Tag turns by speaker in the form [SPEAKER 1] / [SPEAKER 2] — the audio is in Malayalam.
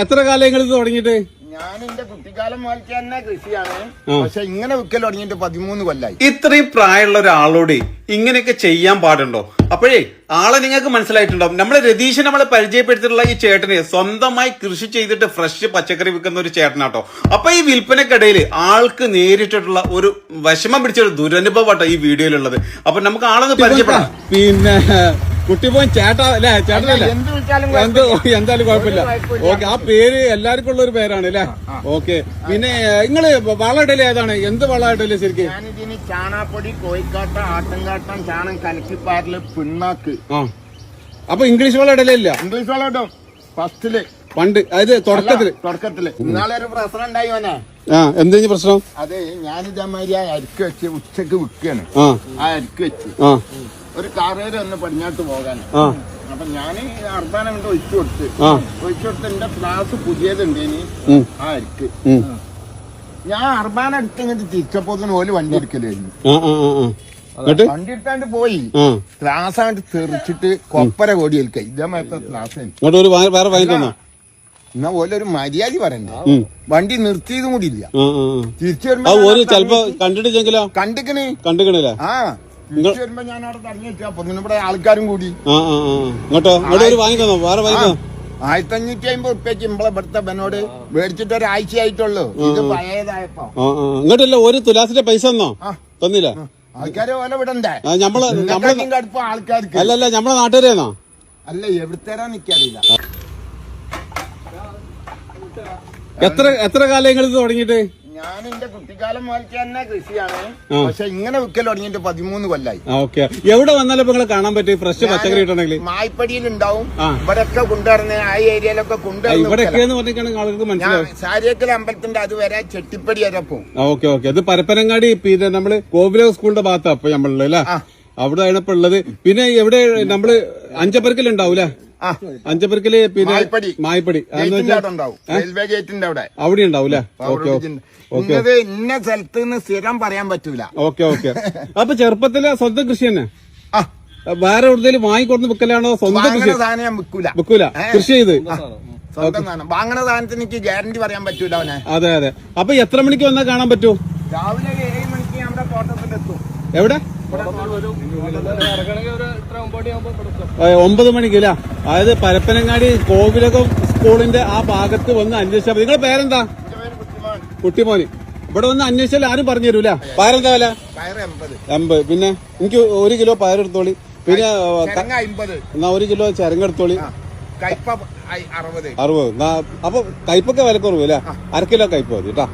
[SPEAKER 1] എത്ര കാലങ്ങളിൽ തുടങ്ങിയിട്ട്?
[SPEAKER 2] ഞാൻ എന്റെ കുട്ടിക്കാലം മുതൽക്ക് തന്നെ കൃഷിയാണ്. പക്ഷെ ഇങ്ങനെ വിൽക്കൽ തുടങ്ങിയിട്ട് പതിമൂന്ന് കൊല്ലായി.
[SPEAKER 1] ഇത്രയും പ്രായമുള്ള ഒരാളോട് ഇങ്ങനെയൊക്കെ ചെയ്യാൻ പാടുണ്ടോ? അപ്പോഴേ ആളെ നിങ്ങൾക്ക് മനസ്സിലായിട്ടുണ്ടാവും. നമ്മളെ രതീഷ് നമ്മളെ പരിചയപ്പെടുത്തിയിട്ടുള്ള ഈ ചേട്ടനെ സ്വന്തമായി കൃഷി ചെയ്തിട്ട് ഫ്രഷ് പച്ചക്കറി വിൽക്കുന്ന ഒരു ചേട്ടനാട്ടോ. അപ്പൊ ഈ വിൽപ്പനക്കിടയിൽ ആൾക്ക് നേരിട്ടിട്ടുള്ള ഒരു വിഷമം പിടിച്ച ഒരു ദുരനുഭവട്ടോ ഈ വീഡിയോയിലുള്ളത്. അപ്പൊ നമുക്ക് ആളൊന്ന് പരിചയപ്പെടാം. പിന്നെ കുട്ടിപ്പോൻ ചേട്ടാ അല്ലേ? ചേട്ടനല്ലേ?
[SPEAKER 2] എന്ത്
[SPEAKER 1] എന്ത് എന്തായാലും കുഴപ്പമില്ല. ഓക്കെ ആ പേര് എല്ലാവർക്കും ഉള്ള ഒരു പേരാണ് അല്ലേ? ഓക്കെ പിന്നെ നിങ്ങൾ വളമിടൽ ഇടൽ ഏതാണ്? എന്ത് വളമായിട്ടല്ലേ ശരിക്കും?
[SPEAKER 2] ഞാനിതിന് ചാണാപ്പൊടി കോഴിക്കാട്ട ആട്ടുംകാട്ടം ചാണം കലക്കിപ്പാറിൽ പിണ്ണാക്ക്.
[SPEAKER 1] ആ. അപ്പൊ ഇംഗ്ലീഷ് വളം ഇടലില്ല
[SPEAKER 2] ഇംഗ്ലീഷ് വളം ഇടും ഫസ്റ്റിൽ.
[SPEAKER 1] പണ്ട് അതായത് തുടക്കത്തിൽ.
[SPEAKER 2] തുടക്കത്തിൽ. ഇന്നാളെ ഒരു പ്രശ്നം ഉണ്ടായി മോനെ.
[SPEAKER 1] ആ എന്തെങ്കിലും പ്രശ്നം?
[SPEAKER 2] അതെ ഞാനിതേമാതിരി ആ അരിക്ക് വെച്ച് ഉച്ചയ്ക്ക് വിൽക്കാണ്
[SPEAKER 1] ആ
[SPEAKER 2] അരിക്ക് വെച്ച്.
[SPEAKER 1] ആ.
[SPEAKER 2] ഒരു കാറേര് ഒന്ന് പടിഞ്ഞാട്ട് പോകാൻ. അപ്പൊ ഞാൻ അർബാനം കൊണ്ട് ഒഴിച്ചു കൊടുത്ത്. ഒഴിച്ചു കൊടുത്ത് എന്റെ ക്ലാസ് പുതിയതുണ്ട് ഇനി. ആ അരിക്ക്. ഞാൻ അർബാന എടുത്ത് ഇങ്ങോട്ട് തിരിച്ചപ്പോ ഓൽ വണ്ടി എടുക്കലായിരുന്നു. വണ്ടി എടുത്താണ്ട് പോയി. ക്ലാസ് ആയിട്ട് തെറിച്ചിട്ട് കൊപ്പര കോടി ഏൽക്ക. ഇതേമാരത്തെ ക്ലാസ് എന്നാ ഓലൊരു മര്യാദ പറയണ്ടേ. വണ്ടി നിർത്തിയതും കൂടി ഇല്ല. തിരിച്ചു വരുമ്പോ
[SPEAKER 1] കണ്ടിട്ട്
[SPEAKER 2] കണ്ടിക്കണ്.
[SPEAKER 1] കണ്ടിക്കണില്ല?
[SPEAKER 2] ആ. തിരിച്ചു വരുമ്പോ ഞാൻ അവിടെ തടഞ്ഞു വെച്ചാ അപ്പൊ ഇവിടെ ആൾക്കാരും കൂടി.
[SPEAKER 1] ആ ആ ആ. ഇങ്ങോട്ടോ ഇങ്ങോട്ട് ഒരു വേറെ
[SPEAKER 2] ആയിരത്തി അഞ്ഞൂറ്റി അമ്പത് ഉറുപ്പ്യക്ക് ഇമ്പളെ ഇവിടുത്തെ ബനോട് മേടിച്ചിട്ട് ഒരാഴ്ച ആയിട്ടുള്ളൂ ഇത് പഴയതായപ്പോ.
[SPEAKER 1] ഇങ്ങോട്ടല്ല ഒരു തുലാസിന്റെ പൈസ
[SPEAKER 2] ഒന്നോ.
[SPEAKER 1] തന്നില്ല?
[SPEAKER 2] ആൾക്കാരെ ഓല വിടണ്ടേ?
[SPEAKER 1] നമ്മളെ
[SPEAKER 2] നിങ്ങൾക്കാർക്കും ആൾക്കാർക്ക്.
[SPEAKER 1] അല്ലല്ല നമ്മളെ നാട്ടുകാരെന്നോ
[SPEAKER 2] അല്ല എവിടുത്തേരാ നിക്കറിയില്ല
[SPEAKER 1] എത്ര എത്ര കാലം നിങ്ങൾ ഇത് തുടങ്ങിയിട്ട്?
[SPEAKER 2] ഞാൻ എന്റെ കുട്ടിക്കാലം മുതൽക്ക് തന്നെ കൃഷിയാണ്. പക്ഷെ ഇങ്ങനെ വിൽക്കൽ തുടങ്ങിയിട്ട് പതിമൂന്ന് കൊല്ലായി.
[SPEAKER 1] ഓക്കെ. എവിടെ വന്നാലും ഇപ്പൊ നിങ്ങളെ കാണാൻ പറ്റും. ഫ്രഷ് പച്ചക്കറി കിട്ടണമെങ്കിൽ.
[SPEAKER 2] മായ്പടിയിൽ ഉണ്ടാവും. ഇവിടെയൊക്കെ കൊണ്ടുവരുന്ന ആ ഏരിയയിലൊക്കെ കൊണ്ടുവരുന്ന
[SPEAKER 1] ഇവിടെയൊക്കെയെന്ന് പറഞ്ഞിട്ടാണെങ്കിൽ ആളുകൾക്ക് മനസ്സിലാവും.
[SPEAKER 2] സാരിയക്കൽ അമ്പലത്തിന്റെ അതുവരെ ചെട്ടിപ്പടി വരെ പോകും
[SPEAKER 1] ഓക്കെ ഓക്കെ. അത് പരപ്പനങ്ങാടി പിന്നെ നമ്മൾ കോവില സ്കൂളിന്റെ ഭാഗത്താണ് അപ്പൊ നമ്മളുള്ളത് അല്ലേ?
[SPEAKER 2] ആ.
[SPEAKER 1] അവിടെയാണ് ഇപ്പൊ ഉള്ളത്. പിന്നെ എവിടെ നമ്മൾ അഞ്ചപ്പരക്കൽ വെച്ചാൽ
[SPEAKER 2] അവിടെ ഉണ്ടാവും റെയിൽവേ ഗേറ്റിന്റെ അവിടെ.
[SPEAKER 1] അവിടെ
[SPEAKER 2] ഉണ്ടാവും ഇന്നത് ഇന്ന സ്ഥലത്ത് നിന്ന് സ്ഥിരം പറയാൻ പറ്റൂല.
[SPEAKER 1] Okay okay. അപ്പൊ ചെറുപ്പത്തിലെ സ്വന്തം കൃഷി തന്നെ? വേറെ എവിടെയും വാങ്ങിക്കൊടുന്ന് വിൽക്കലാണോ സ്വന്തം കൃഷി?
[SPEAKER 2] സാധനം ഞാൻ വിൽക്കൂല.
[SPEAKER 1] കൃഷി ചെയ്ത്?
[SPEAKER 2] സ്വന്തം സാധനം. വാങ്ങണ സാധനത്തിന് എനിക്ക് ഗ്യാരണ്ടി പറയാൻ പറ്റൂല അവനെ.
[SPEAKER 1] അതെ അതെ. അപ്പൊ എത്ര മണിക്ക് വന്നാൽ കാണാൻ പറ്റൂ?
[SPEAKER 2] രാവിലെ ഏഴ് മണിക്ക് നമ്മുടെ തോട്ടത്തിലെത്തും
[SPEAKER 1] എവിടെ? ഒമ്പത് മണിക്ക് അല്ല അതായത് പരപ്പനങ്ങാടി കോവിലകം സ്കൂളിന്റെ ആ ഭാഗത്ത് വന്ന് അന്വേഷിച്ചാൽ മതി. നിങ്ങളുടെ പേരെന്താ? കുട്ടിമോന് ഇവിടെ വന്ന് അന്വേഷിച്ചാൽ ആരും പറഞ്ഞു തരൂല. പയറെന്താ വില?
[SPEAKER 2] എൺപത്.
[SPEAKER 1] പിന്നെ എനിക്ക് ഒരു കിലോ പയറെടുത്തോളി പിന്നെ എന്നാ ഒരു കിലോ ചരങ്ങ
[SPEAKER 2] എടുത്തോളി. അറുപത്.
[SPEAKER 1] അപ്പൊ കയ്പൊക്കെ വില കുറവ് അല്ലേ അര കിലോ കയ്പ് മതി കേട്ടാ.